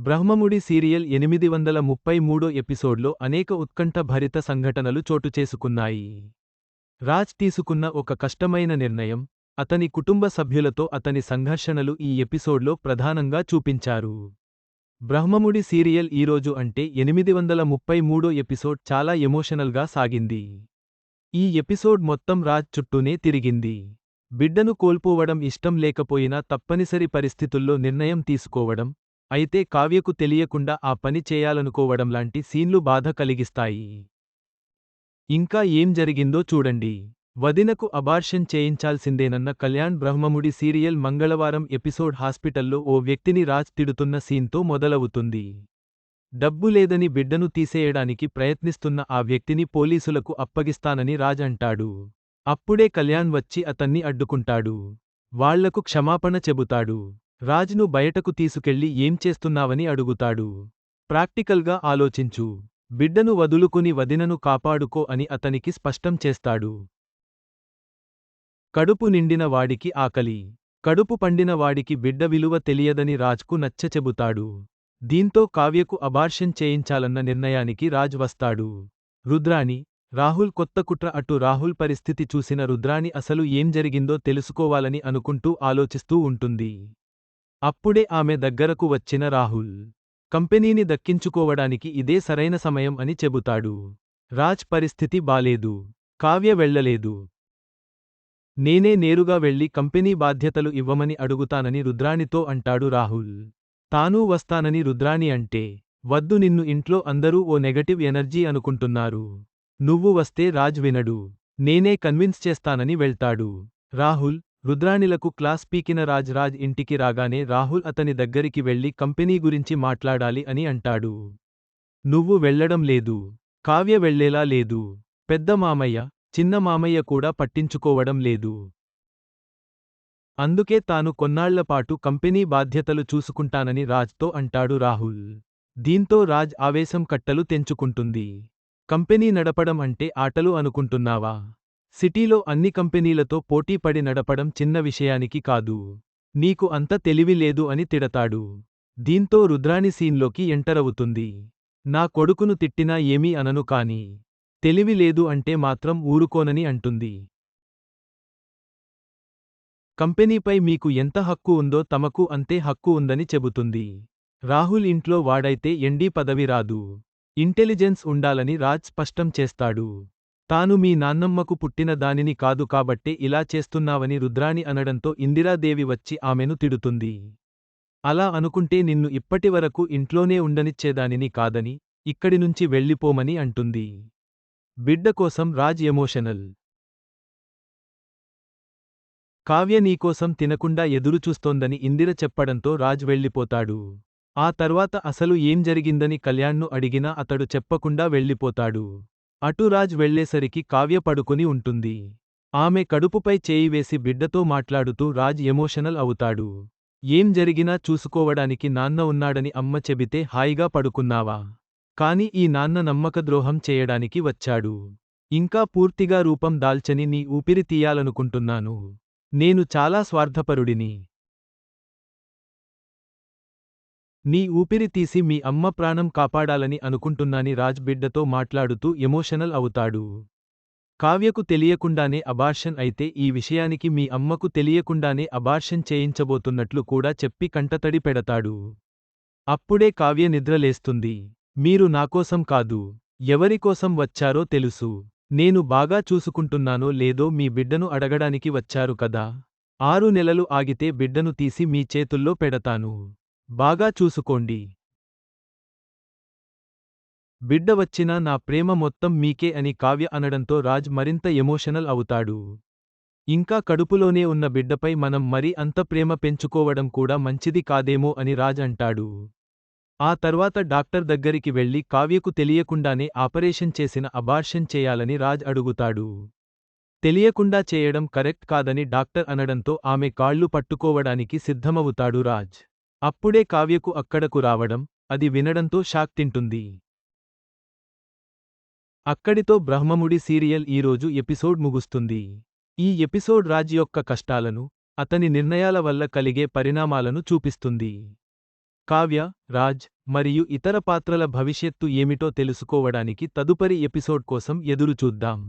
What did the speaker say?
Brahmamudi serial ఎనిమిది వందల ముప్పై మూడో ఎపిసోడ్లో అనేక ఉత్కంఠ భరిత సంఘటనలు చోటుచేసుకున్నాయి రాజ్ తీసుకున్న ఒక కష్టమైన నిర్ణయం అతని కుటుంబ సభ్యులతో అతని సంఘర్షణలు ఈ ఎపిసోడ్లో ప్రధానంగా చూపించారు. బ్రహ్మముడి సీరియల్ ఈరోజు అంటే ఎనిమిది వందల ముప్పై మూడో ఎపిసోడ్ చాలా ఎమోషనల్గా సాగింది. ఈ ఎపిసోడ్ మొత్తం రాజ్ చుట్టూనే తిరిగింది. బిడ్డను కోల్పోవడం ఇష్టం లేకపోయినా తప్పనిసరి పరిస్థితుల్లో నిర్ణయం తీసుకోవడం అయితే కావ్యకు తెలియకుండా ఆ పని చేయాలనుకోవడంలాంటి సీన్లు బాధ కలిగిస్తాయి. ఇంకా ఏం జరిగిందో చూడండి. వదినకు అబార్షన్ చేయించాల్సిందేనన్న కళ్యాణ్ బ్రహ్మముడి సీరియల్ మంగళవారం ఎపిసోడ్ హాస్పిటల్లో ఓ వ్యక్తిని రాజ్ తిడుతున్న సీన్తో మొదలవుతుంది. డబ్బు లేదని బిడ్డను తీసేయడానికి ప్రయత్నిస్తున్న ఆ వ్యక్తిని పోలీసులకు అప్పగిస్తానని రాజ్ అంటాడు. అప్పుడే కళ్యాణ్ వచ్చి అతన్ని అడ్డుకుంటాడు. వాళ్ళకు క్షమాపణ చెబుతాడు. రాజ్ను బయటకు తీసుకెళ్ళి ఏం చేస్తున్నావని అడుగుతాడు. ప్రాక్టికల్గా ఆలోచించు. బిడ్డను వదులుకుని వదినను కాపాడుకో అని అతనికి స్పష్టం చేస్తాడు. కడుపు నిండిన వాడికి ఆకలి. కడుపు పండిన వాడికి బిడ్డ విలువ తెలియదని రాజ్కు నచ్చచెబుతాడు దీంతో కావ్యకు అబార్షన్ చేయించాలన్న నిర్ణయానికి రాజ్ వస్తాడు. రుద్రాణి రాహుల్ కొత్త కుట్ర అటు రాహుల్ పరిస్థితి చూసిన రుద్రాణి అసలు ఏం జరిగిందో తెలుసుకోవాలని అనుకుంటూ ఆలోచిస్తూ ఉంటుంది. అప్పుడే ఆమె దగ్గరకు వచ్చిన రాహుల్ కంపెనీని దక్కించుకోవడానికి ఇదే సరైన సమయం అని చెబుతాడు. రాజ్ పరిస్థితి బాలేదు కావ్య వెళ్ళలేదు నేనే నేరుగా వెళ్ళి కంపెనీ బాధ్యతలు ఇవ్వమని అడుగుతానని రుద్రాణితో అంటాడు రాహుల్. తానూ వస్తానని రుద్రాణి అంటే వద్దు నిన్ను ఇంట్లో అందరూ ఓ నెగటివ్ ఎనర్జీ అనుకుంటున్నారు. నువ్వు వస్తే రాజ్ వినడు నేనే కన్విన్స్ చేస్తానని వెళ్తాడు. రాహుల్ రుద్రాణిలకు క్లాస్ పీకిన రాజ్ రాజ్ ఇంటికి రాగానే రాహుల్ అతని దగ్గరికి వెళ్ళి కంపెనీ గురించి మాట్లాడాలి అని అంటాడు. నువ్వు వెళ్ళడం లేదు. కావ్య వెళ్ళేలా లేదు. పెద్ద మామయ్య చిన్న మామయ్య కూడా పట్టించుకోవడం లేదు. అందుకే తాను కొన్నాళ్ళపాటు కంపెనీ బాధ్యతలు చూసుకుంటానని రాజ్తో అంటాడు రాహుల్. దీంతో రాజ్ ఆవేశం కట్టలు తెంచుకుంటుంది. కంపెనీ నడపడం అంటే ఆటలు అనుకుంటున్నావా? సిటీలో అన్ని కంపెనీలతో పోటీపడి నడపడం చిన్న విషయానికి కాదు. నీకు అంత తెలివి లేదు అని తిడతాడు. దీంతో రుద్రాణి సీన్లోకి ఎంటరవుతుంది నా కొడుకును తిట్టినా ఏమీ అనను కాని తెలివి లేదు అంటే మాత్రం ఊరుకోనని అంటుంది. కంపెనీపై మీకు ఎంత హక్కు ఉందో తమకు అంతే హక్కు ఉందని చెబుతుంది. రాహుల్ ఇంట్లో వాడైతే ఎండీ పదవి రాదు. ఇంటెలిజెన్స్ ఉండాలని రాజ్ స్పష్టం చేస్తాడు. తాను మీ నాన్నమ్మకు పుట్టిన దానిని కాదు కాబట్టే ఇలా చేస్తున్నావని రుద్రాణి అనడంతో ఇందిరాదేవి వచ్చి ఆమెను తిడుతుంది. అలా అనుకుంటే నిన్ను ఇప్పటివరకు ఇంట్లోనే ఉండనిచ్చేదానిని కాదని ఇక్కడినుంచి వెళ్ళిపోమని అంటుంది. బిడ్డ కోసం రాజ్ ఎమోషనల్. కావ్య నీకోసం తినకుండా ఎదురుచూస్తోందని ఇందిర చెప్పడంతో రాజ్ వెళ్ళిపోతాడు. ఆ తర్వాత అసలు ఏం జరిగిందని కళ్యాణ్ను అడిగినా అతడు చెప్పకుండా వెళ్ళిపోతాడు. అటురాజ్ వెళ్ళేసరికి కావ్య పడుకుని ఉంటుంది. ఆమె కడుపుపై చేయివేసి బిడ్డతో మాట్లాడుతూ రాజ్ ఎమోషనల్ అవుతాడు. ఏం జరిగినా చూసుకోవడానికి నాన్న ఉన్నాడని అమ్మ చెబితే హాయిగా పడుకున్నావా? కాని ఈ నాన్న నమ్మకద్రోహం చేయడానికి వచ్చాడు. ఇంకా పూర్తిగా రూపం దాల్చని నీ ఊపిరి తీయాలనుకుంటున్నాను. నేను చాలా స్వార్థపరుడిని. నీ ఊపిరి తీసి మీ అమ్మ ప్రాణం కాపాడాలని అనుకుంటున్నాని రాజ్ బిడ్డతో మాట్లాడుతూ ఎమోషనల్ అవుతాడు. కావ్యకు తెలియకుండానే అబార్షన్ అయితే ఈ విషయానికి మీ అమ్మకు తెలియకుండానే అబార్షన్ చేయించబోతున్నట్లు కూడా చెప్పి కంటతడి పెడతాడు. అప్పుడే కావ్య నిద్రలేస్తుంది మీరు నాకోసం కాదు ఎవరికోసం వచ్చారో తెలుసు. నేను బాగా చూసుకుంటున్నానో లేదో మీ బిడ్డను అడగడానికి వచ్చారు కదా. ఆరు నెలలు ఆగితే బిడ్డను తీసి మీ చేతుల్లో పెడతాను. బాగా చూసుకోండి. బిడ్డ వచ్చినా నా ప్రేమ మొత్తం మీకే అని కావ్య అనడంతో రాజ్ మరింత ఎమోషనల్ అవుతాడు. ఇంకా కడుపులోనే ఉన్న బిడ్డపై మనం మరి అంత ప్రేమ పెంచుకోవడం కూడా మంచిది కాదేమో అని రాజ్ అంటాడు. ఆ తర్వాత డాక్టర్ దగ్గరికి వెళ్ళి కావ్యకు తెలియకుండానే ఆపరేషన్ చేసిన అబార్షన్ చేయాలని రాజ్ అడుగుతాడు. తెలియకుండా చేయడం కరెక్ట్ కాదని డాక్టర్ అనడంతో ఆమె కాళ్ళు పట్టుకోవడానికి సిద్ధమవుతాడు రాజ్. అప్పుడే కావ్యకు అక్కడకు రావడం అది వినడంతో షాక్ తింటుంది. అక్కడితో బ్రహ్మముడి సీరియల్ ఈరోజు ఎపిసోడ్ ముగుస్తుంది. ఈ ఎపిసోడ్ రాజ్ యొక్క కష్టాలను అతని నిర్ణయాల వల్ల కలిగే పరిణామాలను చూపిస్తుంది. కావ్య రాజ్ మరియు ఇతర పాత్రల భవిష్యత్తు ఏమిటో తెలుసుకోవడానికి తదుపరి ఎపిసోడ్ కోసం ఎదురుచూద్దాం.